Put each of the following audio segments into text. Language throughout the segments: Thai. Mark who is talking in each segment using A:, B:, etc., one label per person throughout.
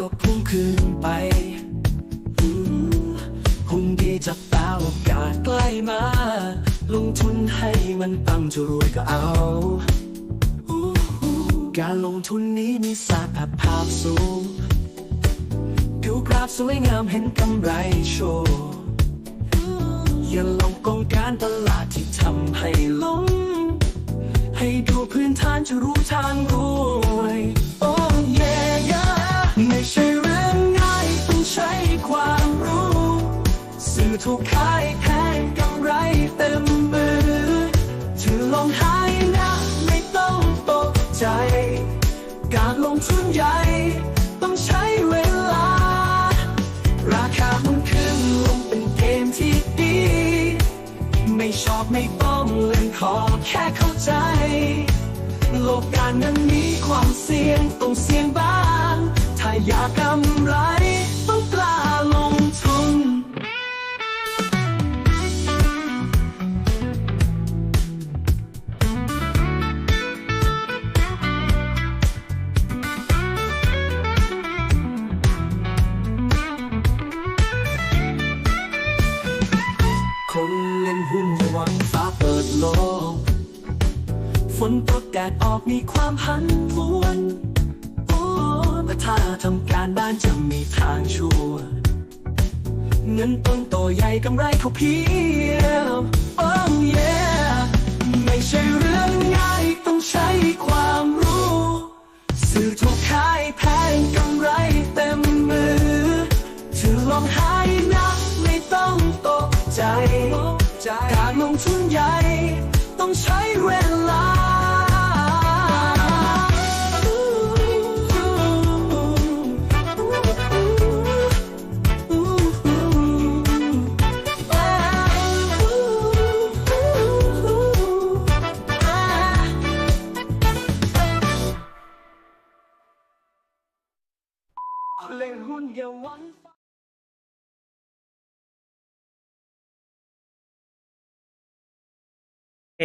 A: ก็พุ่งขึ้นไปหุ่นดีจับตาโอกาสใกล้มา ลงทุนให้มันปังจะรวยก็เอา การลงทุนนี้มีศาสตร์ภาพสูงดูกราฟสวยงามเห็นกำไรโชว์อย่าลงกองการตลาดที่ทำให้หลง ให้ดูพื้นฐานจะรู้ทางรวย ถูกขายแพงกำไรเต็มมือ ถือลองหายนะไม่ต้องตกใจ การลงทุนใหญ่ ต้องใช้เวลา ราคามันขึ้นลงเป็นเกมที่ดี ไม่ชอบไม่ต้องเล่นขอแค่เข้าใจ โลกการเงินมีความเสี่ยงต้องเสี่ยงบ้าง ถ้าอยากกำไร มีความพันพวนโอ้แต่ถ้าทำการบ้านจะมีทางชัวร์เงินต้นโตใหญ่กำไรเขาเพียบ Oh yeah ไม่ใช่เรื่องง่ายต้องใช้ความรู้ สื่อถูกขายแพงกำไรเต็มมือถือลองหายนะไม่ต้องตกใจ การลงทุนใหญ่ต้องใช้เวลา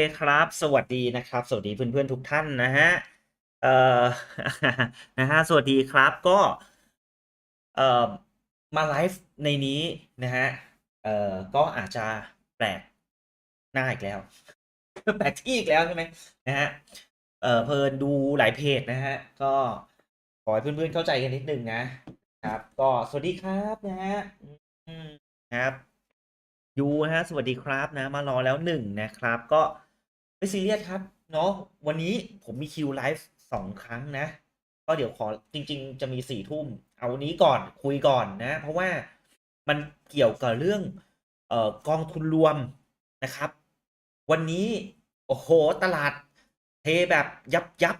B: คครับ สวัสดีนะครับ สวัสดีเพื่อนๆทุกท่านนะฮะ เอ่อ นะฮะ สวัสดีครับ ก็ เอ่อ มาไลฟ์ในนี้นะฮะ เอ่อ ก็อาจจะแปลกหน้าอีกแล้ว แปลกที่อีกแล้วใช่ไหมนะฮะ เอ่อ เพลินดูหลายเพจนะฮะ ก็ขอให้เพื่อนๆเข้าใจกันนิดนึงนะครับ ก็สวัสดีครับนะฮะครับยูนะฮะ สวัสดีครับนะ มารอแล้วหนึ่งนะครับ ก็ ไม่ซีเรียสครับ เนาะวันนี้ผมมีคิวไลฟ์สองครั้งนะ ก็เดี๋ยวขอจริง ๆ จะมีสี่ทุ่ม เอาวันนี้ก่อนคุยก่อนนะ เพราะว่ามันเกี่ยวกับเรื่องเอ่อกองทุนรวมนะครับ วันนี้โอ้โหตลาดเทแบบยับยับ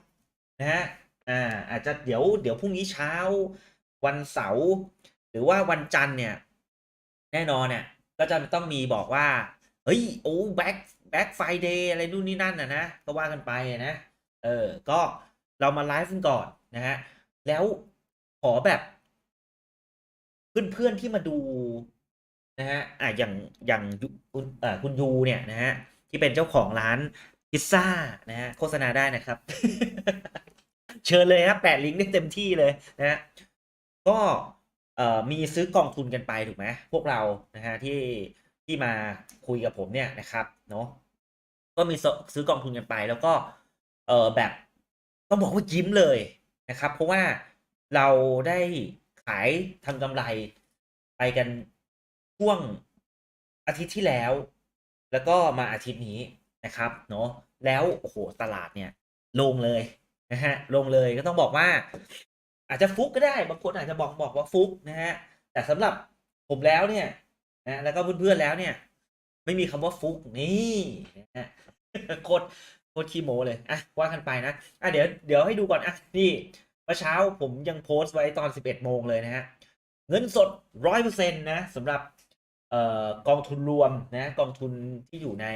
B: นะฮะอ่าอาจจะเดี๋ยวเดี๋ยวพรุ่งนี้เช้า วันเสาร์หรือว่าวันจันทร์เนี่ย แน่นอนเนี่ย ก็จะต้องมีบอกว่า เฮ้ยโอ้แบ็ค แบ็คไฟเดย์อะไรนู่นนี่นั่นนะนะ ก็ว่ากันไปอะนะ เออ ก็เรามาไลฟ์กันก่อนนะฮะ แล้วขอแบบ เพื่อนๆที่มาดูนะฮะ อะอย่างอย่างคุณอ่อคุณยูเนี่ยนะฮะ ที่เป็นเจ้าของร้านพิซซ่านะฮะ โฆษณาได้นะครับ เชิญเลยครับแปะลิงก์ได้เต็มที่เลยนะฮะ ก็เอ่อมีซื้อกองทุนกันไปถูกไหมพวกเรานะฮะที่ ที่มาคุยกับผมเนี่ยนะครับเนาะก็มีซื้อกองทุนกันไป แล้วก็เออแบบต้องบอกว่ายิ้มเลยนะครับ เพราะว่าเราได้ขายทำกำไรไปกันช่วงอาทิตย์ที่แล้ว แล้วก็มาอาทิตย์นี้นะครับเนาะแล้วโอ้โหตลาดเนี่ยลงเลยนะฮะลงเลยก็ต้องบอกว่า อาจจะฟุกก็ได้บางคนอาจจะบอกบอกว่าฟุกนะฮะแต่สำหรับผมแล้วเนี่ย นะแล้วก็เพื่อนๆแล้วเนี่ย ไม่มีคำว่าฟุกนี่นะโคตรโคตรขี้โมเลยอะว่ากันไปนะอะเดี๋ยวเดี๋ยวให้ดูก่อนอะนี่เมื่อเช้าผมยังโพสต์ไว้ตอนสิบเอ็ดโมงเลยนะฮะเงินสดร้อยเปอร์เซ็นต์นะสำหรับเอ่อกองทุนรวมนะกองทุนที่อยู่ใน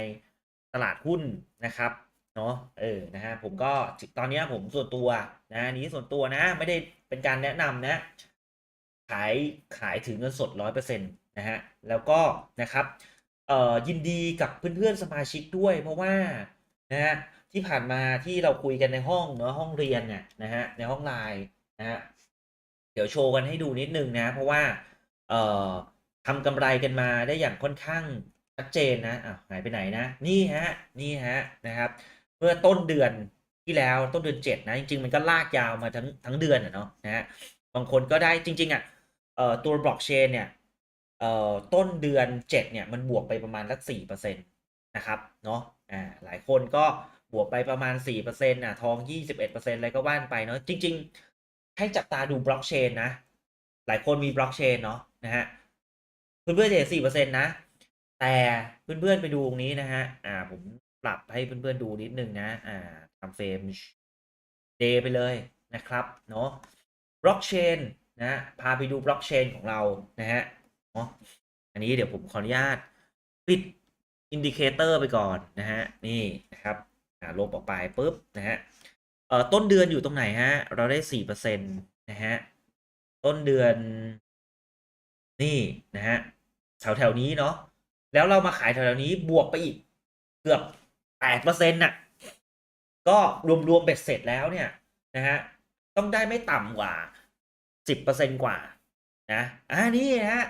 B: ตลาดหุ้นนะครับเนาะเออนะฮะผมก็ตอนนี้ผมส่วนตัวนะนี้ส่วนตัวนะไม่ได้เป็นการแนะนำนะ ขายขายถือเงินสดร้อยเปอร์เซ็นต์ นะฮะแล้วก็นะครับเอ่อยินดีกับเพื่อนๆสมาชิกด้วย เพราะว่านะฮะที่ผ่านมาที่เราคุยกันในห้องเนาะห้องเรียนเนี่ยนะฮะในห้องไลน์นะฮะเดี๋ยวโชว์กันให้ดูนิดนึงนะ เพราะว่าเอ่อทำกำไรกันมาได้อย่างค่อนข้างชัดเจนนะอะหายไปไหนนะ นี่ฮะนี่ฮะนะครับเมื่อต้นเดือนที่แล้วต้นเดือนเจ็ดนะจริงๆ มันก็ลากยาวมาทั้งทั้งเดือนอะเนาะนะฮะบางคนก็ได้จริง ๆอะเอ่อตัวบล็อกเชนเนี่ย เอ่อต้นเดือนเจ็ดเนี่ย มันบวกไปประมาณสักสี่เปอร์เซ็นต์นะครับเนาะอ่าหลายคนก็บวกไปประมาณสี่เปอร์เซ็นต์อะทองยี่สิบเอ็ดเปอร์เซ็นต์อะไรก็ว่านไปเนาะจริง ๆ ให้จับตาดูบล็อกเชนนะ หลายคนมีบล็อกเชนเนาะนะฮะเพื่อนๆจะเห็นสี่เปอร์เซ็นต์นะ แต่เพื่อนๆไปดูตรงนี้นะฮะอ่าผมปรับให้เพื่อนๆดูนิดนึงนะอ่าทำเฟรมเดย์ไปเลยนะครับเนาะบล็อกเชนนะพาไปดูบล็อกเชนของเรานะฮะ นาะอันนี้เดี๋ยวผมขออนุญาตปิดอินดิเคเตอร์ไปก่อนนะฮะนี่นะครับลบออกไปปุ๊บนะฮะเอ่อต้นเดือนอยู่ตรงไหนฮะ เราได้สี่เปอร์เซ็นต์นะฮะ ต้นเดือน นี่นะฮะแถวแถวนี้เนาะแล้วเรามาขายแถวๆนี้บวกไปอีกเกือบแปดเปอร์เซ็นต์น่ะ ก็รวมๆเบ็ดเสร็จแล้วเนี่ยนะฮะ ต้องได้ไม่ต่ำกว่าสิบเปอร์เซ็นกว่านะอ่านี่ฮะ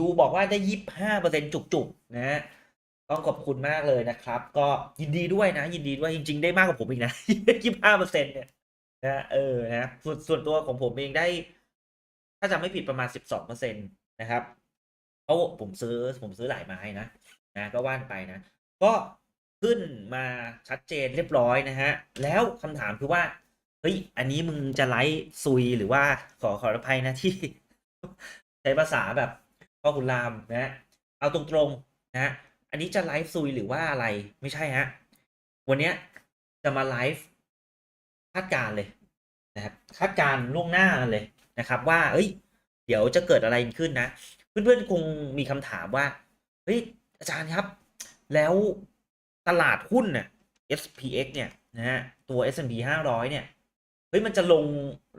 B: ยูบอกว่าได้ยี่ห้าเปอร์เซ็นจุกๆนะฮะต้องขอบคุณมากเลยนะครับ ก็ยินดีด้วยนะ ยินดีด้วยจริง ๆ ได้มากกว่าผมอีกนะยี่สิบห้าเปอร์เซ็นเนี่ยนะเออนะส่วนส่วนตัวของผมเองได้ ถ้าจำไม่ผิดประมาณสิบสองเปอร์เซ็นตนะครับเพราะผมซื้อผมซื้อหลายไม้นะนะก็ว่านไปนะ ก็ขึ้นมาชัดเจนเรียบร้อยนะฮะ แล้วคำถามคือว่า เฮ้ย อันนี้มึงจะไลฟ์ซุยหรือว่าขอขออภัยนะที่ ใช้ภาษาแบบ พ่อคุณรามนะฮะเอาตรงๆนะฮะอันนี้จะไลฟ์ซุยหรือว่าอะไรไม่ใช่ฮะวันเนี้ยจะมาไลฟ์คาดการเลยนะครับคาดการล่วงหน้าเลยนะครับ ว่า เอ้ย เดี๋ยวจะเกิดอะไรขึ้นนะ เพื่อนๆคงมีคำถามว่าเฮ้ยอาจารย์ครับ แล้วตลาดหุ้นเนี่ย SPX เนี่ยนะฮะตัว S&P 500 เนี่ยเฮ้ยมันจะลง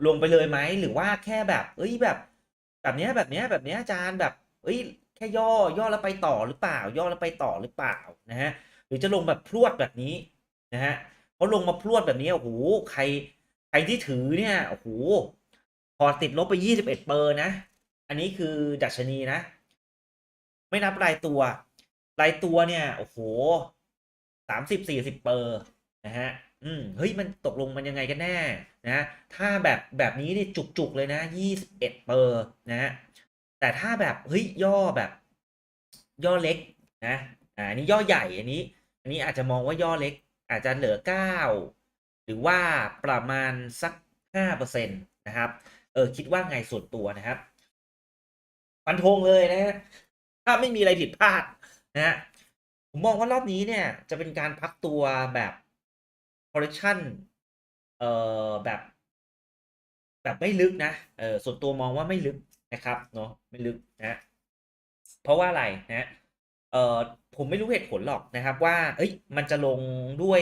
B: ลงไปเลยไหมหรือว่าแค่แบบ เอ้ยแบบ แบบเนี้ยแบบเนี้ยแบบเนี้ยอาจารย์แบบ เอ้ยแค่ย่อย่อแล้วไปต่อหรือเปล่า ย่อแล้วไปต่อหรือเปล่านะฮะหรือจะลงแบบพรวดแบบนี้นะฮะเพราะลงมาพรวดแบบนี้โอ้โหใครใครที่ถือเนี่ยโอ้โหพอติดลบไป 21 เปอร์นะ อันนี้คือดัชนีนะ ไม่นับรายตัว รายตัวเนี่ยโอ้โหสามสิบสี่สิบเปอร์นะฮะอืมเฮ้ยมันตกลงมันยังไงกันแน่นะ ถ้าแบบแบบนี้นี่จุกๆเลยนะยี่สิบเอ็ดเปอร์นะฮะ แต่ถ้าแบบเฮ้ยย่อแบบ ย่อเล็กนะอ่าอันนี้ย่อใหญ่อันนี้ อันนี้อาจจะมองว่าย่อเล็ก อาจจะเหลือเก้าหรือว่าประมาณสักห้าเปอร์เซ็นตนะครับเออคิดว่าไงส่วนตัวนะครับฟันธงเลยนะฮะถ้าไม่มีอะไรผิดพลาดนะฮะผมมองว่ารอบนี้เนี่ยจะเป็นการพักตัวแบบ correction เอ่อแบบ แบบไม่ลึกนะเออส่วนตัวมองว่าไม่ลึก นะครับเนาะไม่ลึกนะเพราะว่าอะไรนะเออผมไม่รู้เหตุผลหรอกนะครับ ว่า เอ้ย มันจะลงด้วย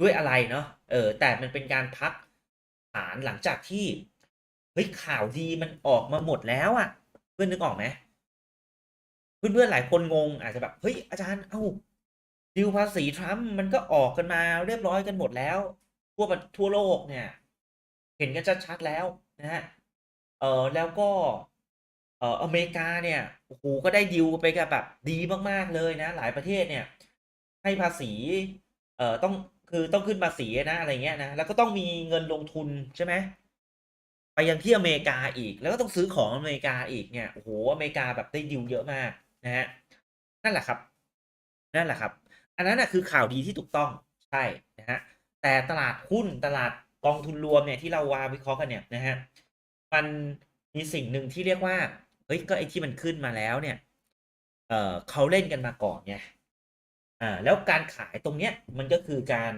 B: ด้วยอะไรเนาะเออแต่มันเป็นการพักฐานหลังจากที่เฮ้ยข่าวดีมันออกมาหมดแล้วอะ่ะ เพื่อนนึกออกไหมเพื่อนๆหลายคนงงอาจจะแบบเฮ้ยอาจารย์เอ้าดีลภาษีทรัมป์มันก็ออกกันมาเรียบร้อยกันหมดแล้ว ทั่วทั่วโลกเนี่ย เห็นกันชัดๆแล้วนะฮะ เออแล้วก็เอออเมริกาเนี่ยโอ้โหก็ได้ดีลไปกับแบบดีมากๆเลยนะ หลายประเทศเนี่ย ให้ภาษีเอ่อต้องคือต้องขึ้นภาษีนะอะไรเงี้ยนะแล้วก็ต้องมีเงินลงทุนใช่ไหมไปยังที่อเมริกาอีก แล้วก็ต้องซื้อของอเมริกาอีกเนี่ยโอ้โหอเมริกาแบบได้ดีลเยอะมากนะฮะนั่นแหละครับ นั่นแหละครับ อันนั้นนะคือข่าวดีที่ถูกต้องใช่นะฮะแต่ตลาดหุ้นตลาดกองทุนรวมเนี่ยที่เราวาวิเคราะห์กันเนี่ยนะฮะ มันมีสิ่งหนึ่งที่เรียกว่า เฮ้ย ก็ไอที่มันขึ้นมาแล้วเนี่ย เออเขาเล่นกันมาก่อนไง อ่า แล้วการขายตรงเนี้ย มันก็คือการ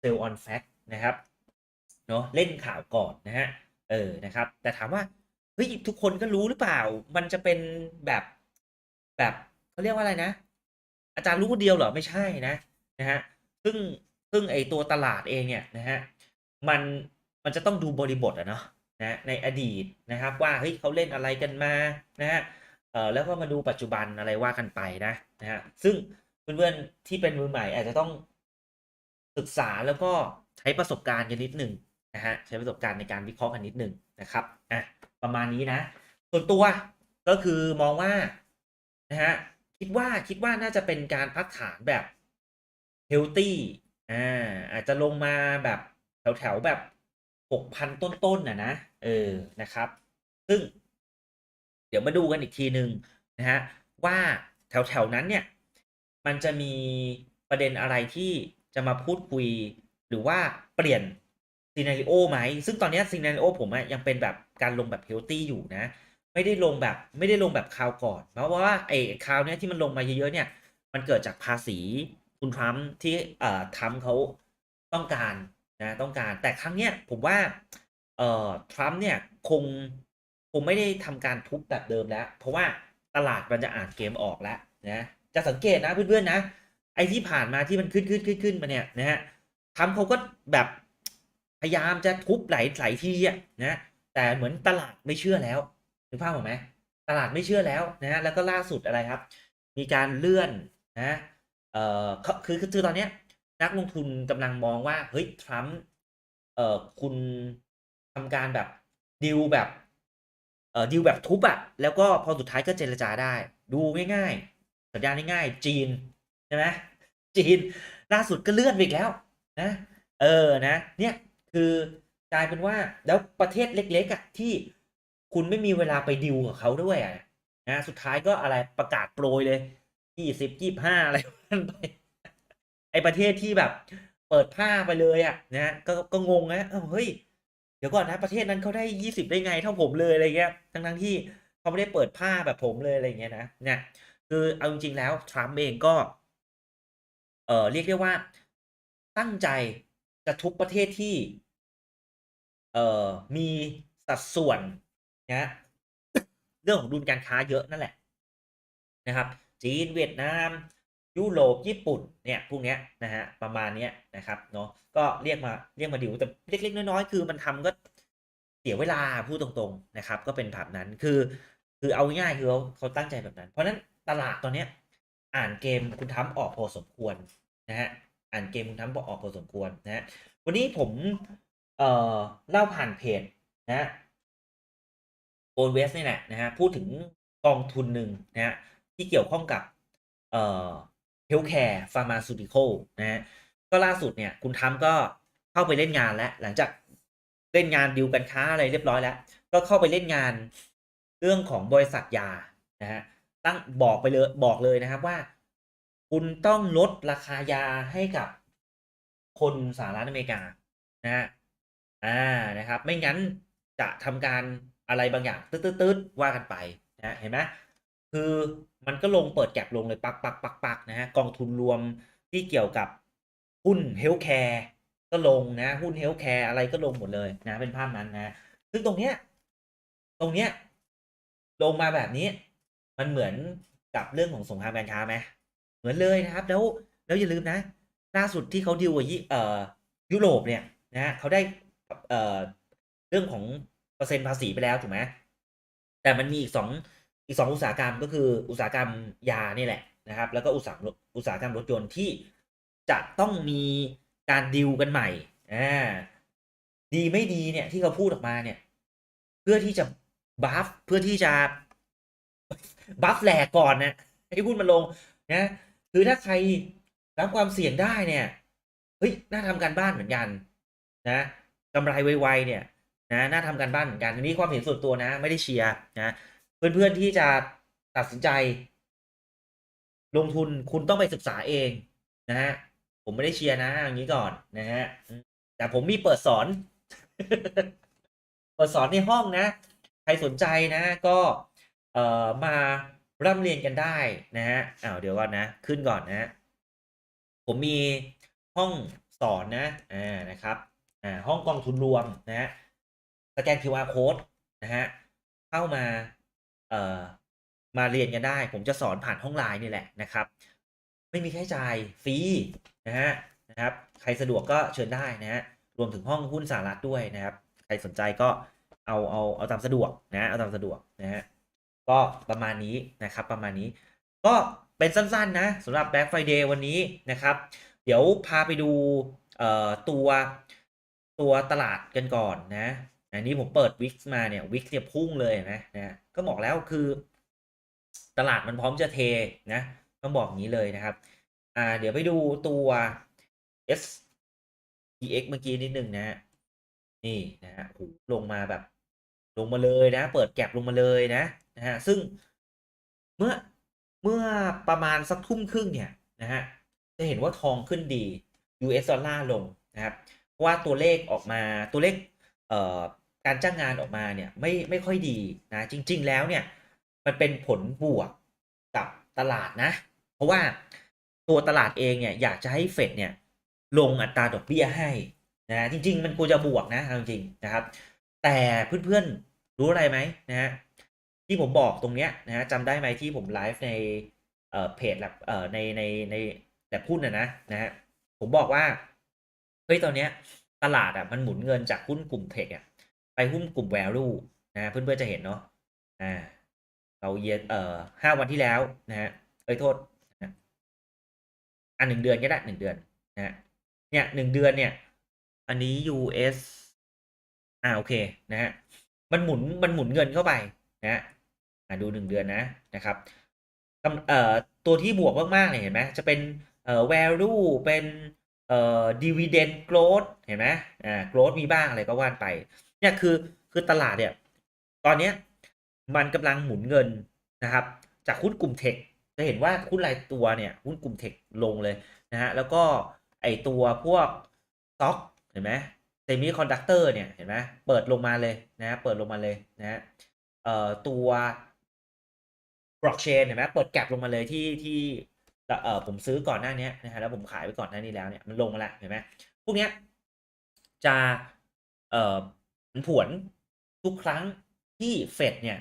B: sell on fact นะครับ เนาะเล่นข่าวก่อนนะฮะ เออ นะครับ แต่ถามว่า เฮ้ย ทุกคนก็รู้หรือเปล่า มันจะเป็นแบบ แบบเขาเรียกว่าอะไรนะ อาจารย์รู้คนเดียวเหรอ ไม่ใช่นะ นะฮะ ซึ่ง ซึ่งไอตัวตลาดเองเนี่ยนะฮะ มัน มันจะต้องดูบริบทอะเนาะ นะในอดีตนะครับว่าเฮ้ยเขาเล่นอะไรกันมานะฮะเออแล้วก็มาดูปัจจุบันอะไรว่ากันไปนะนะฮะซึ่งเพื่อนๆที่เป็นมือใหม่อาจจะต้องศึกษาแล้วก็ใช้ประสบการณ์กันนิดหนึ่งนะฮะใช้ประสบการณ์ในการวิเคราะห์กันนิดหนึ่งนะครับอะประมาณนี้นะ ส่วนตัวก็คือมองว่านะฮะคิดว่าคิดว่าน่าจะเป็นการพักฐานแบบเฮลตี้อ่าอาจจะลงมาแบบแถวแถวๆแบบหกพันต้นๆน่ะนะ เออนะครับ ซึ่ง เดี๋ยวมาดูกันอีกทีหนึ่งนะฮะว่าแถวแถวๆนั้นเนี่ย มันจะมีประเด็นอะไรที่จะมาพูดคุย หรือว่าเปลี่ยนซีนารีโอไหม ซึ่งตอนนี้ซีนารีโอผมอะยังเป็นแบบการลงแบบเฮลตี้อยู่นะ ไม่ได้ลงแบบไม่ได้ลงแบบคราวก่อน เพราะว่าไอ้คราวเนี้ยที่มันลงมาเยอะๆเนี่ย มันเกิดจากภาษีคุณทรัมป์ที่เอ่อทรัมป์เขาต้องการนะต้องการ แต่ครั้งเนี้ยผมว่า เอ่อทรัมป์เนี่ยคงคงไม่ได้ทำการทุบแบบเดิมแล้ว เพราะว่าตลาดมันจะอ่านเกมออกแล้วนะจะสังเกตนะเพื่อนๆนะ ไอ้ที่ผ่านมาที่มันขึ้นขึ้นขึ้นขึ้นมาเนี่ยนะฮะทำเขาก็แบบพยายามจะทุบหลายหลายทีอะนะแต่เหมือนตลาดไม่เชื่อแล้วนึกภาพออกไหมตลาดไม่เชื่อแล้วนะฮะแล้วก็ล่าสุดอะไรครับ มีการเลื่อนนะเอ่อคือคือคือตอนเนี้ยนักลงทุนกำลังมองว่าเฮ้ยทรัมป์เอ่อคุณ ทำการแบบดิวแบบเอ่อดิวแบบทุบอะแล้วก็พอสุดท้ายก็เจรจาได้ ดูง่ายๆ สัญญาณง่ายๆ จีนใช่ไหมจีนล่าสุดก็เลื่อนอีกแล้วนะเออนะเนี่ยคือกลายเป็นว่าแล้วประเทศเล็กๆอะที่คุณไม่มีเวลาไปดิวกับเขาด้วยอะนะสุดท้ายก็อะไรประกาศโปรยเลยยี่สิบยี่ห้าอะไรไปไอประเทศที่แบบเปิดผ้าไปเลยอะนะก็ก็งงนะเฮ้ย ดี๋ยวก่อนนะประเทศนั้นเขาได้ยี่สิบได้ไงเท่าผมเลยอะไรเงี้ยทั้งทั้งๆที่เขาไม่ได้เปิดผ้าแบบผมเลยอะไรเงี้ยนะเนี่ยคือเอาจริงๆแล้วทรัมป์เองก็เอ่อเรียกได้ว่าตั้งใจจะทุบประเทศที่เอ่อมีสัดส่วนนะเรื่องของดุลการค้าเยอะนั่นแหละนะครับ จีนเวียดนาม ยุโรปญี่ปุ่นเนี่ยพวกเนี้ยนะฮะประมาณเนี้ยนะครับเนาะก็เรียกมาเรียกมาดิวแต่เล็กๆน้อยๆคือมันทำก็เสียเวลาพูดตรงๆนะครับ ก็เป็นแบบนั้นคือ คือเอาง่ายๆคือเขาเขาตั้งใจแบบนั้น เพราะนั้นตลาดตอนเนี้ยอ่านเกมคุณทำออกพอสมควรนะฮะอ่านเกมคุณทำออกพอสมควรนะฮะวันนี้ผมเอ่อเล่าผ่านเพจนะโอนเวสเนี่แหละนะฮะพูดถึงกองทุนหนึ่งนะฮะที่เกี่ยวข้องกับเอ่อ เฮลท์แคร์ฟาร์มาซูติคอลนะฮะก็ล่าสุดเนี่ยคุณทำก็เข้าไปเล่นงานแล้ว หลังจากเล่นงานดิวกันค้าอะไรเรียบร้อยแล้ว ก็เข้าไปเล่นงานเรื่องของบริษัทยานะฮะตั้งบอกไปเลยบอกเลยนะครับว่า คุณต้องลดราคายาให้กับคนสหรัฐอเมริกานะฮะอ่านะครับ ไม่งั้นจะทำการอะไรบางอย่างตืดๆว่ากันไปนะเห็นไหม คือมันก็ลงเปิดแก็บลงเลยปักปักปักปักนะฮะกองทุนรวมที่เกี่ยวกับหุ้นเฮลท์แคร์ก็ลงนะหุ้นเฮลท์แคร์อะไรก็ลงหมดเลยนะเป็นภาพนั้นนะซึ่งตรงเนี้ยตรงเนี้ยลงมาแบบนี้ มันเหมือนกับเรื่องของสงครามการค้าไหมเหมือนเลยนะครับ แล้วแล้วอย่าลืมนะ ล่าสุดที่เขาดิวกับยี่เอ่อยุโรปเนี่ยนะฮะเขาได้เอ่อเรื่องของเปอร์เซ็นต์ภาษีไปแล้วถูกไหมแต่มันมีอีกสอง อีกสองอุตสาหกรรมก็คืออุตสาหกรรมยานี่แหละนะครับ แล้วก็อุตสาหอุตสาหกรรมรถยนต์ที่จะต้องมีการดิวกันใหม่อ่าดีไม่ดีเนี่ยที่เขาพูดออกมาเนี่ย เพื่อที่จะบัฟเพื่อที่จะบัฟแหลกก่อนนะให้หุ้นมันลงนะคือถ้าใครรับความเสี่ยงได้เนี่ยเฮ้ยน่าทำการบ้านเหมือนกันนะกำไรไวๆเนี่ยนะน่าทำการบ้านเหมือนกันอันนี้ความเห็นส่วนตัวนะ ไม่ได้เชียร์นะ เพื่อนๆที่จะตัดสินใจ ลงทุนคุณต้องไปศึกษาเองนะฮะผมไม่ได้เชียร์นะอย่างนี้ก่อนนะฮะแต่ผมมีเปิดสอน เปิดสอนในห้องนะ ใครสนใจนะ ก็เอ่อมาร่ำเรียนกันได้นะฮะอ้าวเดี๋ยวก่อนนะ ขึ้นก่อนนะ ผมมีห้องสอนนะอ่านะครับอ่าห้องกองทุนรวมนะฮะสแกน QR code นะฮะเข้ามา เอ่อมาเรียนกันได้ ผมจะสอนผ่านห้องไลน์นี่แหละนะครับ ไม่มีค่าใช้จ่ายฟรีนะฮะนะครับ ใครสะดวกก็เชิญได้นะฮะรวมถึงห้องหุ้นสหรัฐด้วยนะครับ ใครสนใจก็เอาเอาเอาตามสะดวกนะเอาตามสะดวกนะฮะก็ประมาณนี้นะครับประมาณนี้ ก็เป็นสั้นๆนะสำหรับ Black Friday วันนี้นะครับ เดี๋ยวพาไปดูเอ่อตัวตัวตลาดกันก่อนนะ อันนี้ผมเปิดวิกมาเนี่ยวิกเนี่ยพุ่งเลยนะนะก็บอกแล้วคือ ตลาดมันพร้อมจะเทนะต้องบอกอย่างนี้เลยนะครับอ่าเดี๋ยวไปดูตัว S T X เมื่อกี้นิดนึงนะ นี่นะฮะลงมาแบบ ลงมาเลยนะ เปิดแก็บลงมาเลยนะนะฮะซึ่งเมื่อเมื่อประมาณสักทุ่มครึ่งเนี่ยนะฮะจะเห็นว่าทองขึ้นดี US ดอลลาร์ลงนะครับเพราะว่าตัวเลขออกมาตัวเลขเอ่อ การจ้างงานออกมาเนี่ยไม่ไม่ค่อยดีนะจริง ๆ แล้วเนี่ยมันเป็นผลบวกกับตลาดนะ เพราะว่าตัวตลาดเองเนี่ยอยากจะให้เฟดเนี่ยลงอัตราดอกเบี้ยให้นะจริง ๆ มันควรจะบวกนะเอาจริงๆนะครับ แต่เพื่อนๆรู้อะไรไหมนะฮะที่ผมบอกตรงเนี้ยนะฮะจำได้ไหมที่ผมไลฟ์ในเอ่อเพจแบบเอ่อในในในแบบพูดนะนะนะฮะผมบอกว่าเฮ้ยตอนเนี้ยตลาดอะมันหมุนเงินจากหุ้นกลุ่มเทคอะ ไปหุ้นกลุ่ม value นะเพื่อนๆจะเห็นเนาะอ่าเราเยเอ่อห้าวันที่แล้วนะฮะเอ้ยโทษนะอันหนึ่งเดือนก็ได้หนึ่งเดือนนะฮะเนี่ยหนึ่งเดือนเนี่ย อันนี้ US อ่าโอเคนะฮะมันหมุนมันหมุนเงินเข้าไปนะฮะอ่าดูหนึ่งเดือนนะนะครับเอ่อตัวที่บวกมากๆเนี่ยเห็นไหมจะเป็นเอ่อ value เป็นเอ่อ dividend growth เห็นไหมอ่า growth มีบ้างอะไรก็ว่านไป เนี่ยคือคือตลาดเนี่ยตอนเนี้ยมันกำลังหมุนเงินนะครับ จากหุ้นกลุ่มเทคจะเห็นว่าหุ้นรายตัวเนี่ยหุ้นกลุ่มเทคลงเลยนะฮะแล้วก็ไอตัวพวกสต็อกเห็นไหมเซมิคอนดักเตอร์เนี่ยเห็นไหมเปิดลงมาเลยนะฮะเปิดลงมาเลยนะฮะเอ่อตัวบล็อกเชนเห็นไหมเปิดแก็บลงมาเลยที่ที่เอ่อผมซื้อก่อนหน้านี้นะฮะแล้วผมขายไปก่อนหน้านี้แล้วเนี่ยมันลงมาแล้วเห็นไหมพวกเนี้ยจะเอ่อ ผันผวนทุกครั้งที่เฟดเนี่ย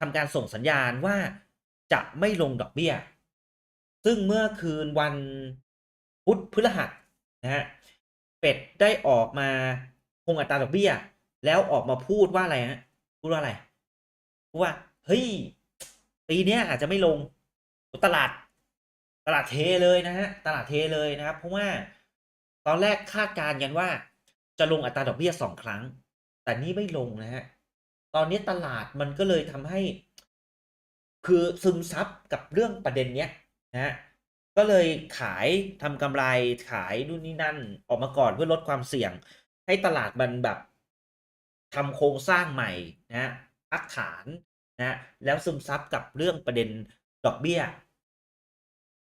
B: ทำการส่งสัญญาณว่าจะไม่ลงดอกเบี้ย ซึ่งเมื่อคืนวันพุธพฤหัสนะฮะเฟดได้ออกมาคงอัตราดอกเบี้ย แล้วออกมาพูดว่าอะไรฮะพูดว่าอะไรพูดว่าเฮ้ยปีนี้อาจจะไม่ลงตลาดตลาดเทเลยนะฮะตลาดเทเลยนะครับ เพราะว่าตอนแรกคาดการณ์กันว่าจะลงอัตราดอกเบี้ยสองครั้ง แต่นี่ไม่ลงนะฮะ ตอนนี้ตลาดมันก็เลยทำให้ คือซึมซับกับเรื่องประเด็นเนี้ยนะฮะ ก็เลยขายทำกำไรขายนู่นนี่นั่นออกมาก่อนเพื่อลดความเสี่ยง ให้ตลาดมันแบบทำโครงสร้างใหม่นะฮะพักฐานนะฮะแล้วซึมซับกับเรื่องประเด็นดอกเบี้ย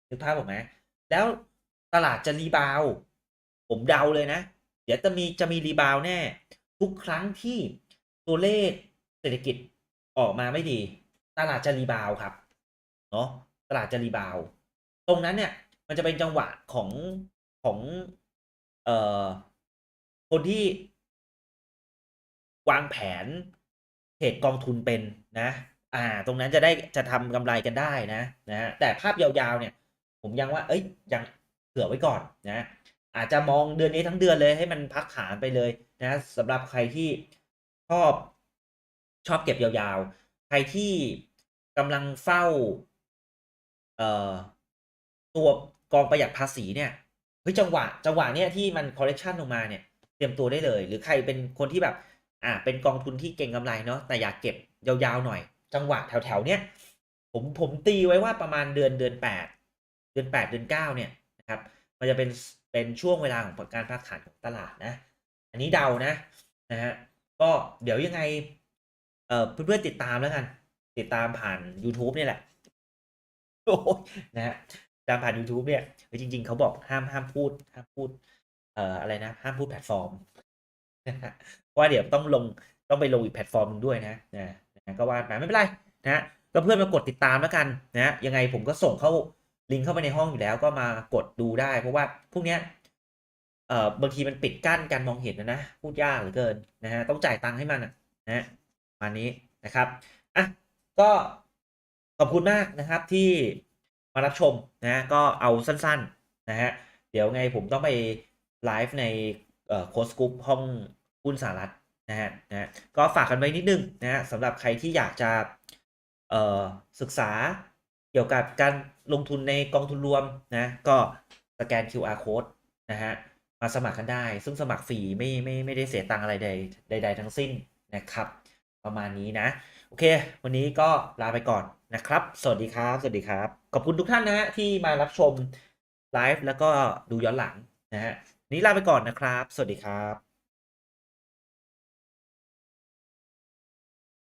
B: นึกภาพออกไหมแล้วตลาดจะรีบาว ผมเดาเลยนะ เดี๋ยวจะมีจะมีรีบาวแน่ ทุกครั้งที่ตัวเลขเศรษฐกิจออกมาไม่ดี ตลาดจะรีบาวครับเนาะตลาดจะรีบาว ตรงนั้นเนี่ยมันจะเป็นจังหวะของของเอ่อคนที่วางแผนเทรดกองทุนเป็นนะ อ่า ตรงนั้นจะได้จะทำกำไรกันได้นะนะฮะแต่ภาพยาวๆเนี่ย ผมยังว่า เอ้ยยังเผื่อไว้ก่อนนะ อาจจะมองเดือนนี้ทั้งเดือนเลยให้มันพักฐานไปเลยนะสำหรับใครที่ชอบชอบเก็บยาวๆ ใครที่กำลังเฝ้าเอ่อตัวกองประหยัดภาษีเนี่ยเฮ้ยจังหวะจังหวะเนี้ยที่มันคอร์เรคชันลงมาเนี่ยเตรียมตัวได้เลย หรือใครเป็นคนที่แบบอ่าเป็นกองทุนที่เก่งกำไรเนาะแต่อยากเก็บยาวๆหน่อย จังหวะแถวๆเนี้ยผมผมตีไว้ว่าประมาณเดือนเดือนแปดเดือนแปดเดือนเก้าเนี่ยนะครับมันจะเป็น เป็นช่วงเวลาของการพักฐานของตลาดนะ อันนี้เดานะนะฮะก็เดี๋ยวยังไงเอ่อเพื่อนๆติดตามแล้วกัน ติดตามผ่าน YouTube เนี่ยแหละโอ้นะฮะตามผ่าน YouTube เนี่ยจริง ๆเขาบอกห้ามห้ามพูดห้ามพูดเอ่ออะไรนะ ห้ามพูดแพลตฟอร์มเพราะว่าเดี๋ยวต้องลงต้องไปลงอีกแพลตฟอร์มหนึงด้วยนะนะก็ว่าไปไม่เป็นไรนะฮะก็เพื่อนมากดติดตามแล้วกันนะฮะยังไงผมก็ส่งเข้า ลิงก์เข้าไปในห้องอยู่แล้วก็มากดดูได้ เพราะว่าพวกเนี้ยเอ่อบางทีมันปิดกั้นการมองเห็นนะนะพูดยากเหลือเกินนะฮะต้องจ่ายตังค์ให้มันนะฮะประมานี้นะครับอะก็ขอบคุณมากนะครับที่มารับชมนะก็เอาสั้นๆนะฮะเดี๋ยวไงผมต้องไปไลฟ์ในเอ่อโค้ชกรุ๊ปห้องหุ้นสหรัฐนะฮะนะฮะก็ฝากกันไว้นิดนึงนะฮะสำหรับใครที่อยากจะเอ่อศึกษาเกี่ยวกับการ ลงทุนในกองทุนรวมนะ ก็สแกน QR code นะฮะ มาสมัครกันได้ ซึ่งสมัครฟรีไม่ไม่ไม่ได้เสียตังค์อะไรใดใด ๆ ทั้งสิ้นนะครับ ประมาณนี้นะ โอเค วันนี้ก็ลาไปก่อนนะครับ สวัสดีครับ สวัสดีครับ ขอบคุณทุกท่านนะฮะที่มารับชมไลฟ์แล้วก็ดูย้อนหลังนะฮะนี้ลาไปก่อนนะครับ สวัสดีครับ